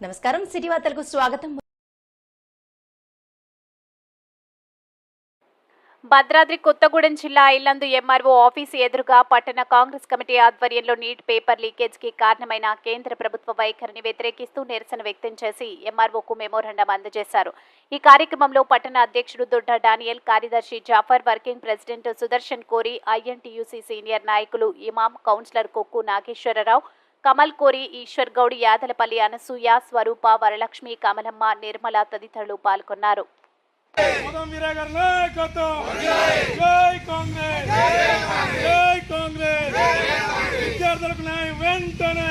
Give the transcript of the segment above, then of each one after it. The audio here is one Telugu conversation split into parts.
నమస్కారం సిటీ వార్తలకు స్వాగతం. భద్రాద్రి కొత్తగూడెం జిల్లా ఇల్లందు ఎంఆర్ఓ ఆఫీసు ఎదురుగా పట్టణ కాంగ్రెస్ కమిటీ ఆధ్వర్యంలో నీట్ పేపర్ లీకేజ్కి కారణమైన కేంద్ర ప్రభుత్వ వైఖరిని వ్యతిరేకిస్తూ నిరసన వ్యక్తం చేసి ఎంఆర్ఓకు మెమోరాండం అందజేశారు. ఈ కార్యక్రమంలో పట్టణ అధ్యక్షుడు దొడ్డ డానియల్ కార్యదర్శి జాఫర్ వర్కింగ్ ప్రెసిడెంట్ సుదర్శన్ కోరి ఐఎన్టీయూసీ సీనియర్ నాయకులు ఇమాం కౌన్సిలర్ కొక్కు నాగేశ్వరరావు కమల్ కోరి ఈశ్వర్ గౌడ్ యాదలపల్లి అనసూయ స్వరూప వరలక్ష్మి కమలమ్మ నిర్మల తదితరులు పాల్గొన్నారు. విద్యార్థులకు న్యాయం వెంటనే.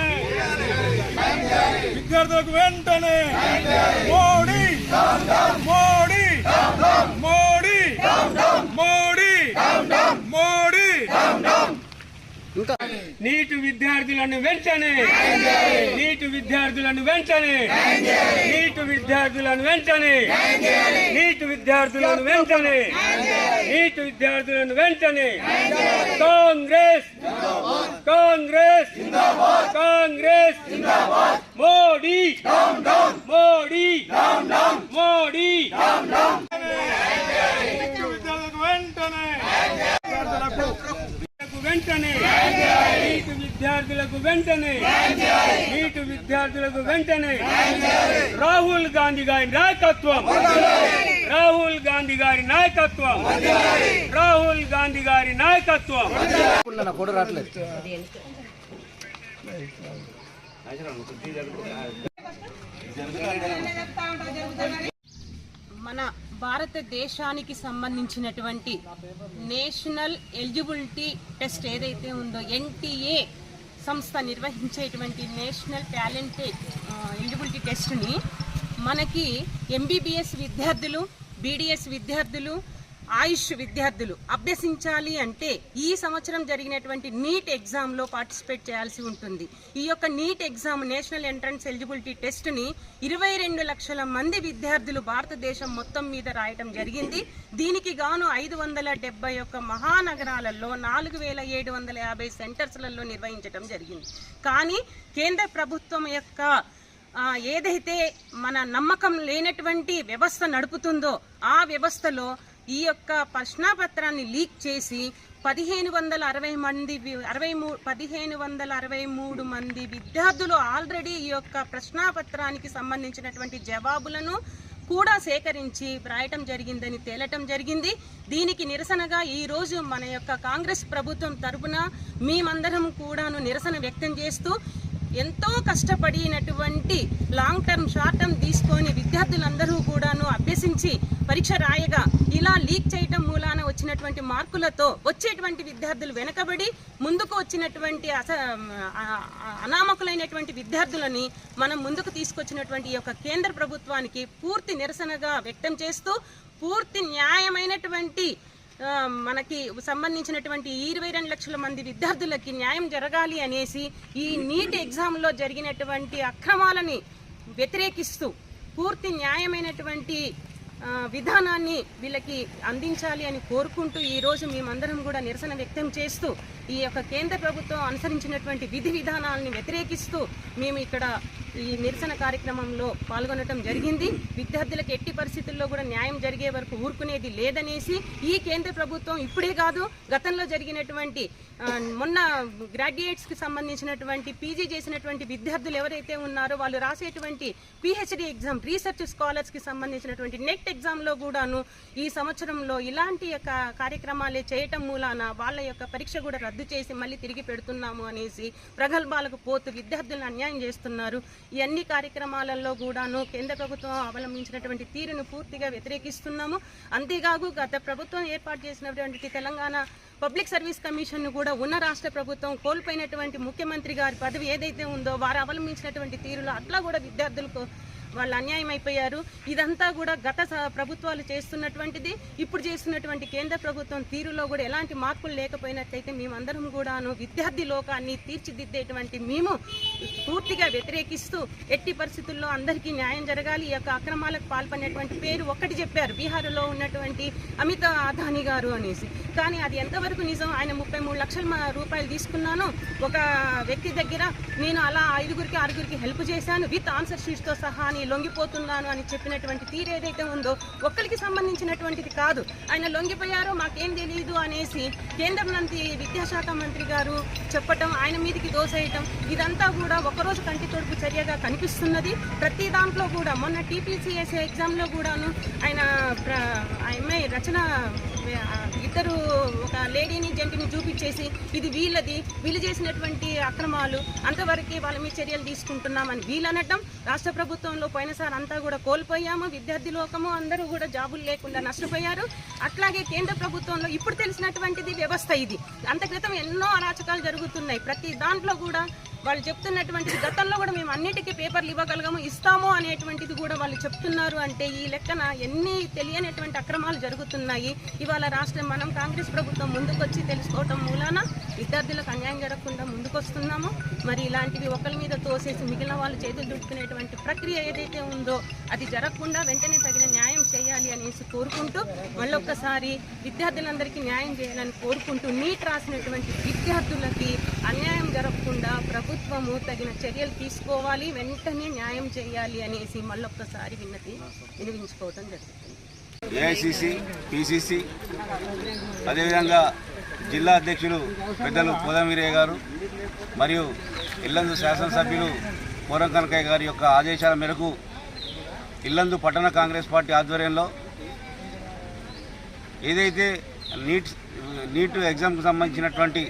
విద్యార్థులకు వెంటనే. మోడీ. మోడీ. మోడీ. మోడీ. నీటి విద్యార్థులను వెంటనే. నీటి విద్యార్థులను వెంటనే. నీటి విద్యార్థులను వెంటనే. నీటి విద్యార్థులను వెంటనే. నీటి విద్యార్థులను వెంటనే. కాంగ్రెస్. కాంగ్రెస్. కాంగ్రెస్. మోడీ. మోడీ. మోడీ నీటి విద్యార్థులకు వెంటనే విద్యార్థులకు వెంటనే. నీటి విద్యార్థులకు వెంటనే. నీటి విద్యార్థులకు వెంటనే. రాహుల్ గాంధీ గారి నాయకత్వం. రాహుల్ గాంధీ గారి నాయకత్వం. రాహుల్ గాంధీ గారి నాయకత్వం. మన భారతదేశానికి సంబంధించినటువంటి నేషనల్ ఎలిజిబిలిటీ టెస్ట్ ఏదైతే ఉందో ఎన్టీఏ సంస్థ నిర్వహించేటువంటి నేషనల్ టాలెంటెడ్ ఎలిజిబిలిటీ టెస్ట్ని మనకి ఎంబీబీఎస్ విద్యార్థులు బీడీఎస్ విద్యార్థులు ఆయుష్ విద్యార్థులు అభ్యసించాలి అంటే ఈ సంవత్సరం జరిగినటువంటి నీట్ ఎగ్జామ్లో పార్టిసిపేట్ చేయాల్సి ఉంటుంది. ఈ యొక్క NEET exam national entrance eligibility టెస్ట్ని ఇరవై రెండు లక్షల మంది విద్యార్థులు భారతదేశం మొత్తం మీద రాయటం జరిగింది. దీనికి గాను ఐదు వందల డెబ్బై ఒక్క మహానగరాలలో నాలుగు వేల ఏడు వందల యాభై సెంటర్స్లలో నిర్వహించడం జరిగింది. కానీ కేంద్ర ప్రభుత్వం యొక్క ఏదైతే మన నమ్మకం లేనటువంటి వ్యవస్థ నడుపుతుందో ఆ వ్యవస్థలో ఈ యొక్క ప్రశ్నాపత్రాన్ని లీక్ చేసి పదిహేను వందల అరవై మంది అరవై మూ పదిహేను వందల అరవై మూడు మంది విద్యార్థులు ఆల్రెడీ ఈ యొక్క ప్రశ్నాపత్రానికి సంబంధించినటువంటి జవాబులను కూడా సేకరించి రాయటం జరిగిందని తేలటం జరిగింది. దీనికి నిరసనగా ఈ రోజు మన యొక్క కాంగ్రెస్ ప్రభుత్వం తరపున మేమందరం కూడాను నిరసన వ్యక్తం చేస్తూ ఎంతో కష్టపడినటువంటి లాంగ్ టర్మ్ షార్ట్ టర్మ్ తీసుకొని విద్యార్థులందరూ కూడాను అభ్యసించి పరీక్ష రాయగా ఇలా లీక్ చేయటం మూలాన వచ్చినటువంటి మార్కులతో వచ్చేటువంటి విద్యార్థులు వెనకబడి ముందుకు వచ్చినటువంటి అస అనామకులైనటువంటి విద్యార్థులని మనం ముందుకు తీసుకొచ్చినటువంటి ఈ యొక్క కేంద్ర ప్రభుత్వానికి పూర్తి నిరసనగా వ్యక్తం చేస్తూ పూర్తి న్యాయమైనటువంటి మనకి సంబంధించినటువంటి ఇరవై రెండు లక్షల మంది విద్యార్థులకి న్యాయం జరగాలి అనేసి ఈ నీట్ ఎగ్జామ్లో జరిగినటువంటి అక్రమాలని వ్యతిరేకిస్తూ పూర్తి న్యాయమైనటువంటి విధానాన్ని వీళ్ళకి అందించాలి అని కోరుకుంటూ ఈరోజు మేమందరం కూడా నిరసన వ్యక్తం చేస్తూ ఈ యొక్క కేంద్ర ప్రభుత్వం అనుసరించినటువంటి విధి విధానాలని వ్యతిరేకిస్తూ మేము ఇక్కడ ఈ నిరసన కార్యక్రమంలో పాల్గొనడం జరిగింది. విద్యార్థులకు ఎట్టి పరిస్థితుల్లో కూడా న్యాయం జరిగే వరకు ఊరుకునేది లేదనేసి ఈ కేంద్ర ప్రభుత్వం ఇప్పుడే కాదు గతంలో జరిగినటువంటి మొన్న గ్రాడ్యుయేట్స్కి సంబంధించినటువంటి పీజీ చేసినటువంటి విద్యార్థులు ఎవరైతే ఉన్నారో వాళ్ళు రాసేటువంటి పిహెచ్డి ఎగ్జామ్ రీసెర్చ్ స్కాలర్స్కి సంబంధించినటువంటి నెట్ ఎగ్జామ్లో కూడాను ఈ సంవత్సరంలో ఇలాంటి యొక్క కార్యక్రమాలే చేయటం మూలాన వాళ్ళ యొక్క పరీక్ష కూడా రద్దు రద్దు చేసి మళ్ళీ తిరిగి పెడుతున్నాము అనేసి ప్రగల్భాలకు పోతూ విద్యార్థులను అన్యాయం చేస్తున్నారు. ఈ అన్ని కార్యక్రమాలలో కూడాను కేంద్ర ప్రభుత్వం అవలంబించినటువంటి తీరును పూర్తిగా వ్యతిరేకిస్తున్నాము. అంతేకాదు గత ప్రభుత్వం ఏర్పాటు చేసినటువంటి తెలంగాణ పబ్లిక్ సర్వీస్ కమిషన్ కూడా ఉన్న రాష్ట్ర ప్రభుత్వం కోల్పోయినటువంటి ముఖ్యమంత్రి గారి పదవి ఏదైతే ఉందో వారు అవలంబించినటువంటి తీరులో అట్లా కూడా విద్యార్థులకు వాళ్ళు అన్యాయం అయిపోయారు. ఇదంతా కూడా గత ప్రభుత్వాలు చేస్తున్నటువంటిది. ఇప్పుడు చేస్తున్నటువంటి కేంద్ర ప్రభుత్వం తీరులో కూడా ఎలాంటి మార్పులు లేకపోయినట్లయితే మేమందరం కూడాను విద్యార్థి లోకాన్ని తీర్చిదిద్దేటువంటి మేము పూర్తిగా వ్యతిరేకిస్తూ ఎట్టి పరిస్థితుల్లో అందరికీ న్యాయం జరగాలి. ఈ యొక్క అక్రమాలకు పాల్పడినటువంటి పేరు ఒక్కటి చెప్పారు. బీహార్లో ఉన్నటువంటి అమిత అదాని గారు అనేసి. కానీ అది ఎంతవరకు నిజం? ఆయన ముప్పై మూడు లక్షల రూపాయలు తీసుకున్నాను. ఒక వ్యక్తి దగ్గర నేను అలా ఐదుగురికి ఆరుగురికి హెల్ప్ చేశాను. విత్ ఆన్సర్ షీట్తో సహా అని లొంగిపోతున్నాను అని చెప్పినటువంటి తీరు ఏదైతే ఉందో ఒక్కరికి సంబంధించినటువంటిది కాదు. ఆయన లొంగిపోయారో మాకేం తెలియదు అనేసి కేంద్ర మంత్రి విద్యాశాఖ మంత్రి గారు చెప్పటం ఆయన మీదకి దోసేయటం ఇదంతా కూడా ఒకరోజు కంటి తొడుపు చర్యగా కనిపిస్తున్నది. ప్రతి దాంట్లో కూడా మొన్న టీపీసీఎస్ ఎగ్జామ్లో కూడాను ఆయన ప్ర- రచన ఇద్దరు ఒక లేడీని జంటిని చూపించేసి ఇది వీళ్ళది వీళ్ళు చేసినటువంటి అక్రమాలు అంతవరకు వాళ్ళ మీద చర్యలు తీసుకుంటున్నామని వీళ్ళు అనటం రాష్ట్ర ప్రభుత్వంలో పోయినసారి అంతా కూడా కోల్పోయాము. విద్యార్థి లోకము అందరూ కూడా జాబులు లేకుండా నష్టపోయారు. అట్లాగే కేంద్ర ప్రభుత్వంలో ఇప్పుడు తెలిసినటువంటిది వ్యవస్థ ఇది. అంత క్రితం ఎన్నో అరాచకాలు జరుగుతున్నాయి. ప్రతి దాంట్లో కూడా వాళ్ళు చెప్తున్నటువంటిది గతంలో కూడా మేము అన్నిటికీ పేపర్లు ఇవ్వగలగము ఇస్తాము అనేటువంటిది కూడా వాళ్ళు చెప్తున్నారు అంటే ఈ లెక్కన ఎన్ని తెలియనటువంటి అక్రమాలు జరుగుతున్నాయి. ఇవాళ రాష్ట్రం మనం కాంగ్రెస్ ప్రభుత్వం ముందుకొచ్చి తెలుసుకోవటం మూలాన విద్యార్థులకు అన్యాయం జరగకుండా ముందుకొస్తున్నాము. మరి ఇలాంటివి ఒకరి మీద తోసేసి మిగిలిన వాళ్ళు చేతులు దుడుకునేటువంటి ప్రక్రియ ఏదైతే ఉందో అది జరగకుండా వెంటనే తగిన న్యాయం చేయాలి అనేసి కోరుకుంటూ మళ్ళొక్కసారి విద్యార్థులందరికీ న్యాయం చేయాలని కోరుకుంటూ నీట్ రాసినటువంటి విద్యార్థులకి అన్యాయం జరగకుండా ప్రభుత్వము తగిన చర్యలు తీసుకోవాలి వెంటనే న్యాయం చేయాలి అనేసి మళ్ళొక్కసారి విన్నతి వినిపించుకోవడం జరుగుతుంది. ఏఐసిసి పిసిసి అదేవిధంగా జిల్లా అధ్యక్షులు పెద్దలు కోదమీరయ్య గారు మరియు ఇల్లందు శాసనసభ్యులు పూరం కనకయ్య గారి యొక్క ఆదేశాల మేరకు ఇల్లందు పట్టణ కాంగ్రెస్ పార్టీ ఆధ్వర్యంలో ఏదైతే నీట్ నీట్ ఎగ్జామ్కి సంబంధించినటువంటి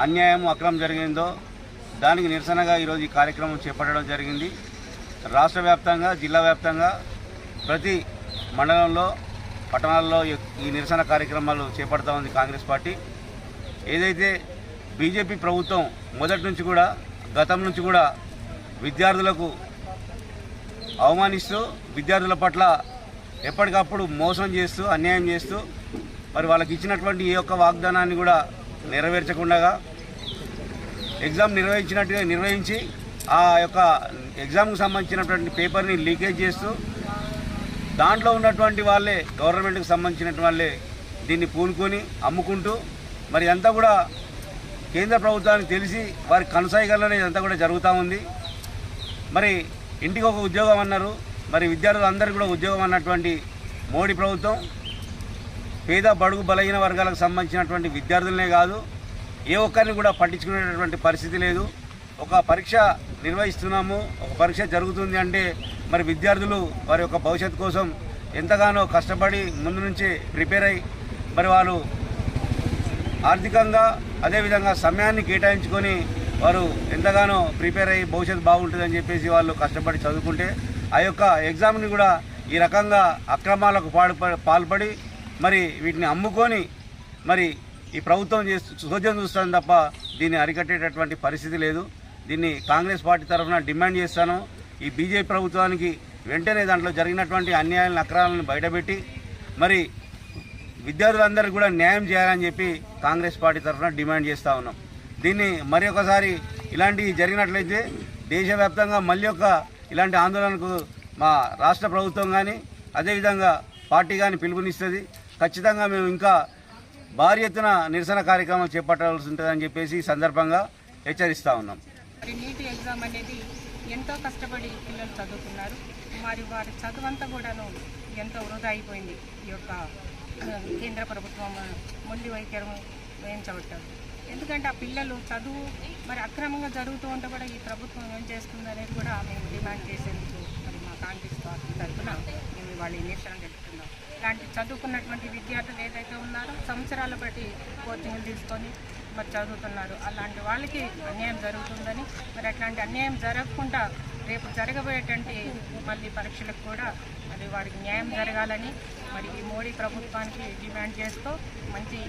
అన్యాయం అక్రమం జరిగిందో దానికి నిరసనగా ఈరోజు ఈ కార్యక్రమం చేపట్టడం జరిగింది. రాష్ట్ర వ్యాప్తంగా జిల్లా వ్యాప్తంగా ప్రతి మండలంలో పట్టణాల్లో ఈ- నిరసన కార్యక్రమాలు చేపడతా ఉంది కాంగ్రెస్ పార్టీ. ఏదైతే బీజేపీ ప్రభుత్వం మొదటి నుంచి కూడా గతం నుంచి కూడా విద్యార్థులకు అవమానిస్తూ విద్యార్థుల పట్ల ఎప్పటికప్పుడు మోసం చేస్తూ అన్యాయం చేస్తూ మరి వాళ్ళకి ఇచ్చినటువంటి ఈ యొక్క వాగ్దానాన్ని కూడా నెరవేర్చకుండా ఎగ్జామ్ నిర్వహించినట్టుగా నిర్వహించి ఆ యొక్క ఎగ్జామ్కు సంబంధించినటువంటి పేపర్ని లీకేజ్ చేస్తూ దాంట్లో ఉన్నటువంటి వాళ్ళే గవర్నమెంట్కి సంబంధించినటువంటి వాళ్ళే దీన్ని పూనుకొని అమ్ముకుంటూ మరి అంతా కూడా కేంద్ర ప్రభుత్వానికి తెలిసి వారి కనసాగలనే ఇదంతా కూడా జరుగుతూ ఉంది. మరి ఇంటికి ఒక ఉద్యోగం అన్నారు. మరి విద్యార్థులందరికీ కూడా ఉద్యోగం అన్నటువంటి మోడీ ప్రభుత్వం పేద బడుగు బలహీన వర్గాలకు సంబంధించినటువంటి విద్యార్థులనే కాదు ఏ ఒక్కరిని కూడా పట్టించుకునేటటువంటి పరిస్థితి లేదు. ఒక పరీక్ష నిర్వహిస్తున్నాము ఒక పరీక్ష జరుగుతుంది అంటే మరి విద్యార్థులు వారి యొక్క భవిష్యత్తు కోసం ఎంతగానో కష్టపడి ముందు నుంచి ప్రిపేర్ అయ్యి మరి వారు ఆర్థికంగా అదేవిధంగా సమయాన్ని కేటాయించుకొని వారు ఎంతగానో ప్రిపేర్ అయ్యి భవిష్యత్తు బాగుంటుందని చెప్పేసి వాళ్ళు కష్టపడి చదువుకుంటే ఆ యొక్క ఎగ్జామ్ని కూడా ఈ రకంగా అక్రమాలకు పాడు పాల్పడి మరి వీటిని అమ్ముకొని మరి ఈ ప్రభుత్వం చేస్తూ చోద్యం చూస్తాను తప్ప దీన్ని అరికట్టేటటువంటి పరిస్థితి లేదు. దీన్ని కాంగ్రెస్ పార్టీ తరఫున డిమాండ్ చేస్తాను. ఈ బీజేపీ ప్రభుత్వానికి వెంటనే దాంట్లో జరిగినటువంటి అన్యాయాలను అక్రాలను బయటపెట్టి మరి విద్యార్థులందరికీ కూడా న్యాయం చేయాలని చెప్పి కాంగ్రెస్ పార్టీ తరఫున డిమాండ్ చేస్తూ ఉన్నాం. దీన్ని మరి ఒకసారి ఇలాంటివి జరిగినట్లయితే దేశవ్యాప్తంగా మళ్ళీ ఒక ఇలాంటి ఆందోళనకు మా రాష్ట్ర ప్రభుత్వం కానీ అదేవిధంగా పార్టీ కానీ పిలుపునిస్తుంది. ఖచ్చితంగా మేము ఇంకా భారీ ఎత్తున నిరసన కార్యక్రమం చేపట్టాల్సి ఉంటుందని చెప్పేసి ఈ సందర్భంగా హెచ్చరిస్తూ ఉన్నాం. నీట్ ఎగ్జామ్ అనేది ఎంతో కష్టపడి పిల్లలు చదువుకున్నారు. మరి వారి చదువంతా కూడాను ఎంతో వృధా అయిపోయింది. ఈ యొక్క కేంద్ర ప్రభుత్వం మొండి వైఖరం వేయించబట్టారు. ఎందుకంటే ఆ పిల్లలు చదువు మరి అక్రమంగా జరుగుతూ ఉంటే కూడా ఈ ప్రభుత్వం ఏం చేస్తుంది అనేది కూడా మేము డిమాండ్ చేసేందుకు మరి మా కాంగ్రెస్ పార్టీ తరఫున మేము వాళ్ళు నిరసన తెలుపుతున్నాం. ఇలాంటి చదువుకున్నటువంటి విద్యార్థులు ఏదైతే ఉన్నారో సంవత్సరాల బట్టి కోచింగ్లు తీసుకొని మరి చదువుతున్నారు. అలాంటి వాళ్ళకి అన్యాయం జరుగుతుందని మరి అట్లాంటి అన్యాయం జరగకుండా రేపు జరగబోయేటువంటి మళ్ళీ పరీక్షలకు కూడా మరి వారికి న్యాయం జరగాలని మరి ఈ మోడీ ప్రభుత్వానికి డిమాండ్ చేస్తూ మంచి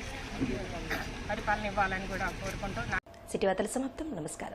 పరిపాలన ఇవ్వాలని కూడా కోరుకుంటూ సిటీ వార్తల సమాప్తం. నమస్కారం.